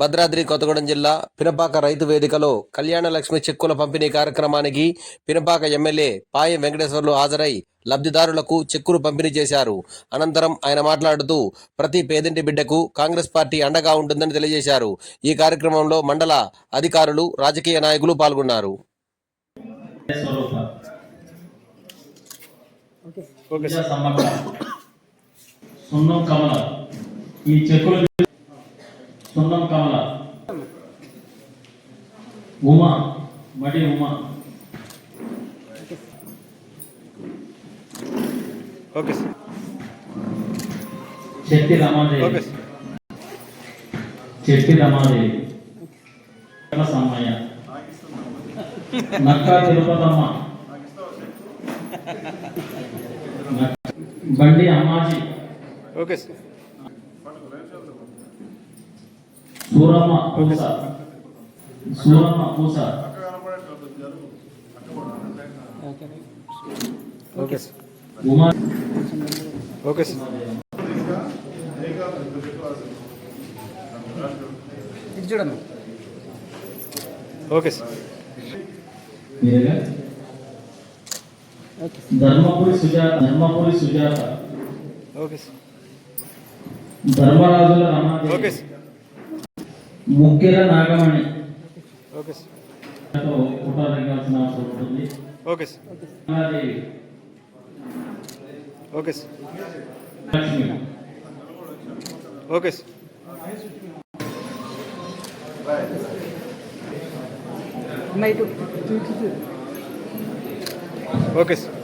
భద్రాద్రి కొత్తగూడెం జిల్లా పినపాక రైతు వేదికలో కళ్యాణ లక్ష్మి చెక్కుల పంపిణీ కార్యక్రమానికి పినపాక ఎమ్మెల్యే పాయం వెంకటేశ్వర్లు హాజరై లబ్ధిదారులకు చెక్కులు పంపిణీ చేశారు. అనంతరం ఆయన మాట్లాడుతూ ప్రతి పేదింటి బిడ్డకు కాంగ్రెస్ పార్టీ అండగా ఉంటుందని తెలియజేశారు. ఈ కార్యక్రమంలో మండల అధికారులు రాజకీయ నాయకులు పాల్గొన్నారు. ఈ చెక్కులు Sunnam Kamala. Uma Madi Uma. Okay sir. Chetti Ramadevi. Okay sir. Chetti Ramadevi. Sammaiah Nakka Tirupatamma. బండి Ammaji. Okay sir. Suramma Pusa Suramma Pusa okay sir. Uma. Okay sir. Okay sir. Dharmapuri Sujatha Dharmapuri Sujatha. Okay sir. Dharmarajula okay Ramadevi sir. Mukkera Nagamani. Okay sir. తో photo దిగాల్సిన అవసరం ఉంటుంది. Okay sir. Okay sir. Lakshmi. Okay sir. Okay sir.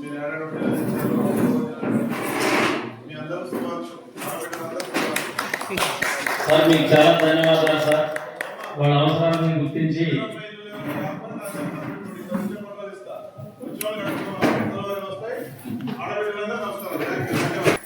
మీరు ఏడాడు మీ అందరూ శుభాకాంక్షలు మా బిడ్డలందరూ శుభాకాంక్షలు. సార్ మీకు చాలా ధన్యవాదాలు సార్ వాళ్ళ అవసరాలను గుర్తించి